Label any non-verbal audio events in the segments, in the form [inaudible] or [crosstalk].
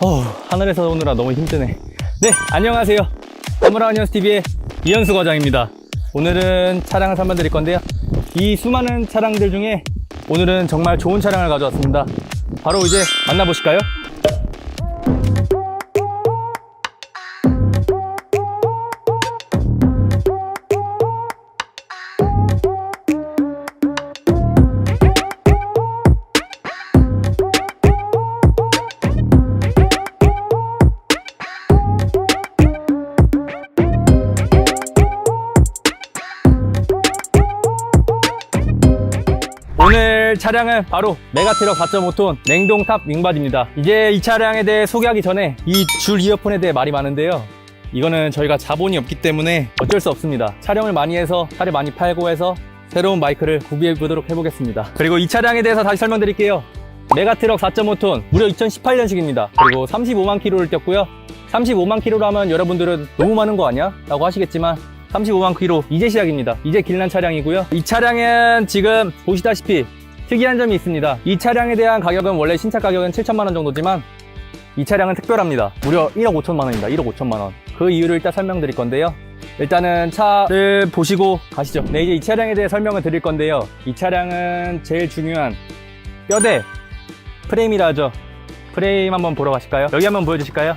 어, 하늘에서 오느라 너무 힘드네. 네, 안녕하세요. 사무라운 연스TV의 이현수 과장입니다. 오늘은 차량을 설명드릴 건데요. 이 수많은 차량들 중에 오늘은 정말 좋은 차량을 가져왔습니다. 바로 이제 만나보실까요? 차량은 바로 메가트럭 4.5톤 냉동탑 윙바디입니다. 이제 이 차량에 대해 소개하기 전에 이 줄 이어폰에 대해 말이 많은데요. 이거는 저희가 자본이 없기 때문에 어쩔 수 없습니다. 촬영을 많이 해서 차를 많이 팔고 해서 새로운 마이크를 구비해 보도록 해보겠습니다. 그리고 이 차량에 대해서 다시 설명드릴게요. 메가트럭 4.5톤 무려 2018년식입니다. 그리고 35만 킬로를 뛰었고요. 35만 킬로로 하면 여러분들은 너무 많은 거 아니야? 라고 하시겠지만 35만 킬로 이제 시작입니다. 이제 길난 차량이고요. 이 차량은 지금 보시다시피 특이한 점이 있습니다. 이 차량에 대한 가격은 원래 신차 가격은 7천만 원 정도지만 이 차량은 특별합니다. 무려 1억 5천만 원입니다. 1억 5천만 원. 그 이유를 일단 설명드릴 건데요. 일단은 차를 보시고 가시죠. 네, 이제 이 차량에 대해 설명을 드릴 건데요. 이 차량은 제일 중요한 뼈대 프레임이라 하죠. 프레임 한번 보러 가실까요? 여기 한번 보여주실까요?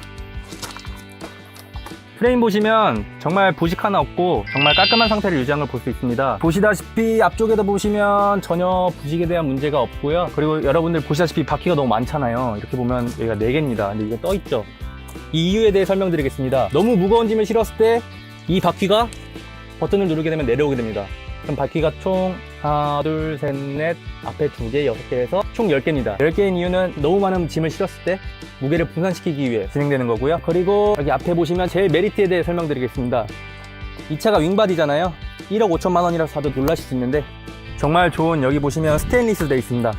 프레임 보시면 정말 부식 하나 없고 정말 깔끔한 상태를 유지한 걸 볼 수 있습니다. 보시다시피 앞쪽에도 보시면 전혀 부식에 대한 문제가 없고요. 그리고 여러분들 보시다시피 바퀴가 너무 많잖아요. 이렇게 보면 여기가 4개입니다. 근데 이게 떠 있죠. 이 이유에 대해 설명드리겠습니다. 너무 무거운 짐을 실었을 때 이 바퀴가 버튼을 누르게 되면 내려오게 됩니다. 그럼 바퀴가 총 하나, 둘, 셋, 넷, 앞에 두 개, 여섯 개에서 총 10개입니다. 10개인 이유는 너무 많은 짐을 실었을 때 무게를 분산시키기 위해 진행되는 거고요. 그리고 여기 앞에 보시면 제일 메리트에 대해 설명드리겠습니다. 이 차가 윙바디잖아요. 1억 5천만 원이라고 사도 놀라실 수 있는데 정말 좋은 여기 보시면 스테인리스로 되어 있습니다.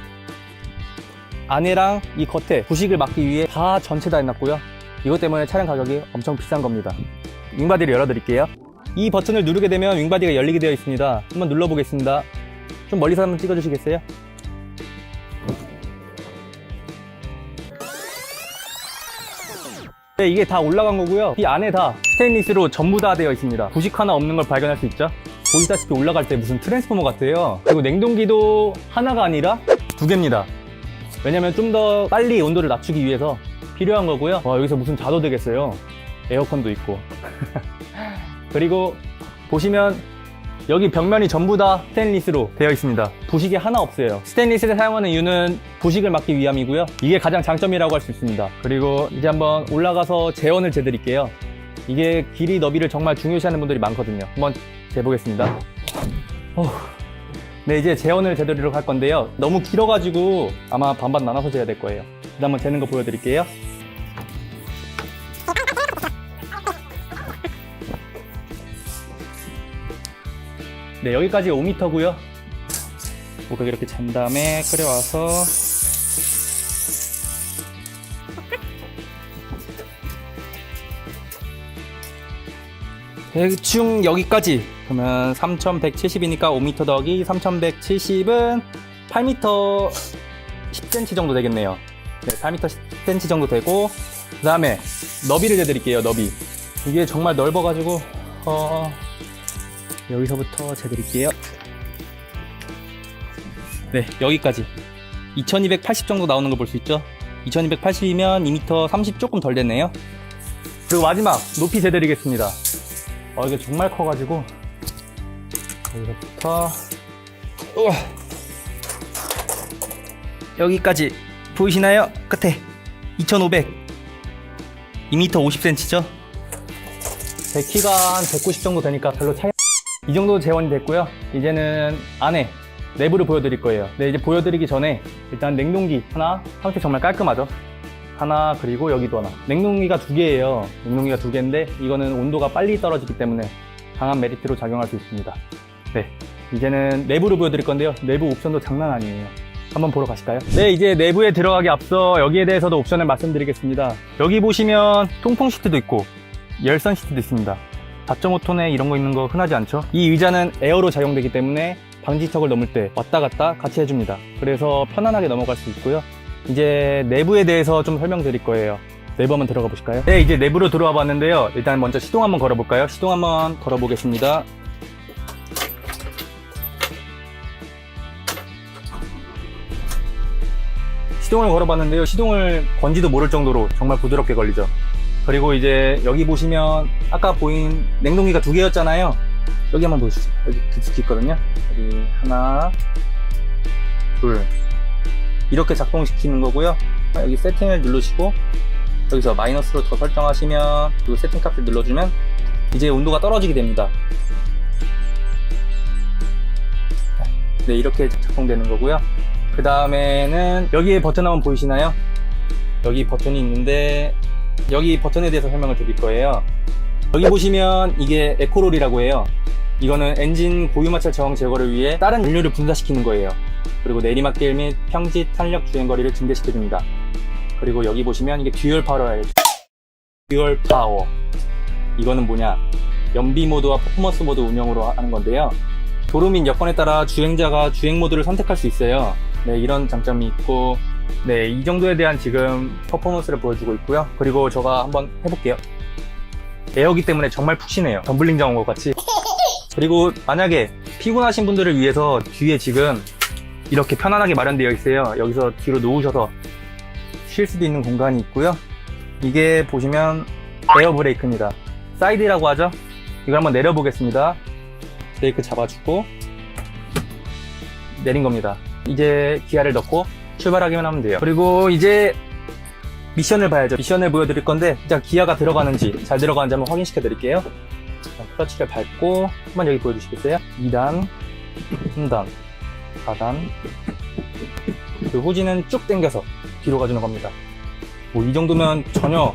안에랑 이 겉에 부식을 막기 위해 다 전체 다 해놨고요. 이것 때문에 차량 가격이 엄청 비싼 겁니다. 윙바디를 열어드릴게요. 이 버튼을 누르게 되면 윙바디가 열리게 되어 있습니다. 한번 눌러보겠습니다. 좀 멀리서 한번 찍어주시겠어요? 네, 이게 다 올라간 거고요. 이 안에 다 스테인리스로 전부 다 되어 있습니다. 부식 하나 없는 걸 발견할 수 있죠. 보시다시피 올라갈 때 무슨 트랜스포머 같아요. 그리고 냉동기도 하나가 아니라 두 개입니다. 왜냐면 좀 더 빨리 온도를 낮추기 위해서 필요한 거고요. 와, 여기서 무슨 자도 되겠어요. 에어컨도 있고. [laughs] 그리고 보시면 여기 벽면이 전부 다 스테인리스로 되어 있습니다. 부식이 하나 없어요. 스테인리스를 사용하는 이유는 부식을 막기 위함이고요. 이게 가장 장점이라고 할 수 있습니다. 그리고 이제 한번 올라가서 재원을 재드릴게요. 이게 길이 너비를 정말 중요시하는 분들이 많거든요. 한번 재보겠습니다. 어후. 네, 이제 재원을 재드리도록 할 건데요. 너무 길어가지고 아마 반반 나눠서 재야 될 거예요. 일단 한번 재는 거 보여드릴게요. 네, 여기까지 5m고요. 고객 이렇게 잔 다음에 끓여와서 대충 여기까지 그러면 3170이니까 5m 더하기 3170은 8m 10cm 정도 되겠네요. 네, 8m 10cm 정도 되고 그 다음에 너비를 재드릴게요. 너비 이게 정말 넓어가지고 어, 여기서부터 재드릴게요. 네, 여기까지. 2280 정도 나오는 걸 볼 수 있죠? 2280이면 2m 30 조금 덜 됐네요. 그리고 마지막, 높이 재드리겠습니다. 어, 이게 정말 커가지고. 여기서부터. 우와. 여기까지. 보이시나요? 끝에. 2500. 2m 50cm죠? 제 키가 한 190 정도 되니까 별로 차이 이 정도 재원이 됐고요. 이제는 안에 내부를 보여드릴 거예요. 네, 이제 보여드리기 전에 일단 냉동기 하나, 상태 정말 깔끔하죠? 하나, 그리고 여기도 하나. 냉동기가 두 개예요. 냉동기가 두 개인데 이거는 온도가 빨리 떨어지기 때문에 강한 메리트로 작용할 수 있습니다. 네, 이제는 내부를 보여드릴 건데요. 내부 옵션도 장난 아니에요. 한번 보러 가실까요? 네, 이제 내부에 들어가기 앞서 여기에 대해서도 옵션을 말씀드리겠습니다. 여기 보시면 통풍 시트도 있고 열선 시트도 있습니다. 4.5톤에 이런 거 있는 거 흔하지 않죠? 이 의자는 에어로 작용되기 때문에 방지턱을 넘을 때 왔다 갔다 같이 해줍니다. 그래서 편안하게 넘어갈 수 있고요. 이제 내부에 대해서 좀 설명드릴 거예요. 내부 한번 들어가 보실까요? 네, 이제 내부로 들어와 봤는데요. 일단 먼저 시동 한번 걸어볼까요? 시동 한번 걸어보겠습니다. 시동을 걸어봤는데요. 시동을 건지도 모를 정도로 정말 부드럽게 걸리죠. 그리고 이제 여기 보시면 아까 보인 냉동기가 두 개였잖아요. 여기 한번 보시죠. 여기 디스크 있거든요. 여기 하나, 둘. 이렇게 작동시키는 거고요. 여기 세팅을 누르시고 여기서 마이너스로 더 설정하시면 그리고 세팅 값을 눌러주면 이제 온도가 떨어지게 됩니다. 네, 이렇게 작동되는 거고요. 그 다음에는 여기에 버튼 한번 보이시나요? 여기 버튼이 있는데 여기 버튼에 대해서 설명을 드릴 거예요. 여기 보시면 이게 에코롤이라고 해요. 이거는 엔진 고유마찰 저항 제거를 위해 다른 연료를 분사시키는 거예요. 그리고 내리막길 및 평지 탄력 주행 거리를 증대시켜줍니다. 그리고 여기 보시면 이게 듀얼 파워예요. 듀얼 파워. 이거는 뭐냐? 연비 모드와 퍼포먼스 모드 운영으로 하는 건데요. 도로 및 여건에 따라 주행자가 주행 모드를 선택할 수 있어요. 네, 이런 장점이 있고, 네, 이 정도에 대한 지금 퍼포먼스를 보여주고 있고요. 그리고 제가 한번 해볼게요. 에어기 때문에 정말 푹신해요. 덤블링 장한 것 같이. [laughs] 그리고 만약에 피곤하신 분들을 위해서 뒤에 지금 이렇게 편안하게 마련되어 있어요. 여기서 뒤로 놓으셔서 쉴 수도 있는 공간이 있고요. 이게 보시면 에어 브레이크입니다. 사이드라고 하죠. 이걸 한번 내려보겠습니다. 브레이크 잡아주고 내린 겁니다. 이제 기아를 넣고 출발하기만 하면 돼요. 그리고 이제 미션을 봐야죠. 미션을 보여드릴 건데 일단 기아가 들어가는지 잘 들어가는지 한번 확인시켜 드릴게요. 자, 클러치를 밟고 한번 여기 보여주시겠어요? 2단, 3단, 4단 그 후진은 쭉 당겨서 뒤로 가주는 겁니다. 뭐 이 정도면 전혀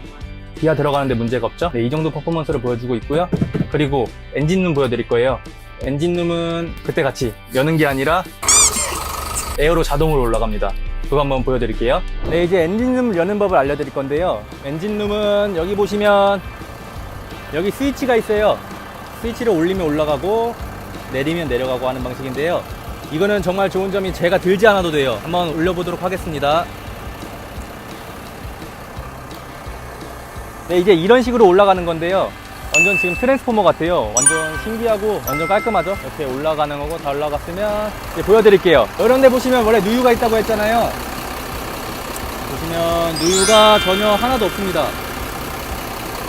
기아 들어가는데 문제가 없죠? 네, 이 정도 퍼포먼스를 보여주고 있고요. 그리고 엔진룸 보여드릴 거예요. 엔진룸은 그때 같이 여는 게 아니라 에어로 자동으로 올라갑니다. 그거 한번 보여드릴게요. 네, 이제 엔진룸 여는 법을 알려드릴 건데요. 엔진룸은 여기 보시면 여기 스위치가 있어요. 스위치를 올리면 올라가고 내리면 내려가고 하는 방식인데요. 이거는 정말 좋은 점이 제가 들지 않아도 돼요. 한번 올려보도록 하겠습니다. 네, 이제 이런 식으로 올라가는 건데요. 완전 지금 트랜스포머 같아요. 완전 신기하고 완전 깔끔하죠? 이렇게 올라가는 거고 다 올라갔으면 이제 보여드릴게요. 이런 데 보시면 원래 누유가 있다고 했잖아요. 보시면 누유가 전혀 하나도 없습니다.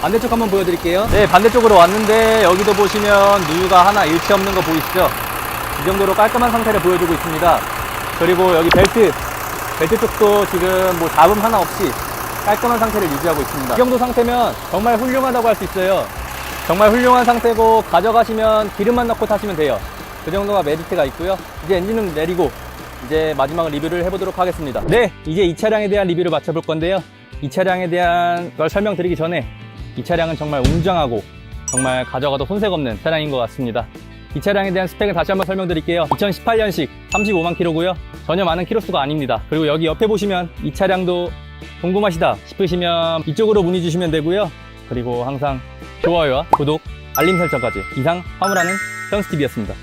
반대쪽 한번 보여드릴게요. 네, 반대쪽으로 왔는데 여기도 보시면 누유가 하나 일치 없는 거 보이시죠? 이 정도로 깔끔한 상태를 보여주고 있습니다. 그리고 여기 벨트, 벨트 쪽도 지금 뭐 잡음 하나 없이 깔끔한 상태를 유지하고 있습니다. 이 정도 상태면 정말 훌륭하다고 할 수 있어요. 정말 훌륭한 상태고 가져가시면 기름만 넣고 타시면 돼요. 그 정도가 메리트가 있고요. 이제 엔진은 내리고 이제 마지막 리뷰를 해보도록 하겠습니다. 네, 이제 이 차량에 대한 리뷰를 마쳐볼 건데요. 이 차량에 대한 걸 설명드리기 전에 이 차량은 정말 웅장하고 정말 가져가도 손색 없는 차량인 것 같습니다. 이 차량에 대한 스펙을 다시 한번 설명드릴게요. 2018년식 35만 킬로고요. 전혀 많은 키로수가 아닙니다. 그리고 여기 옆에 보시면 이 차량도 궁금하시다 싶으시면 이쪽으로 문의 주시면 되고요. 그리고 항상 좋아요와 구독, 알림 설정까지 이상 화물하는 현스TV였습니다.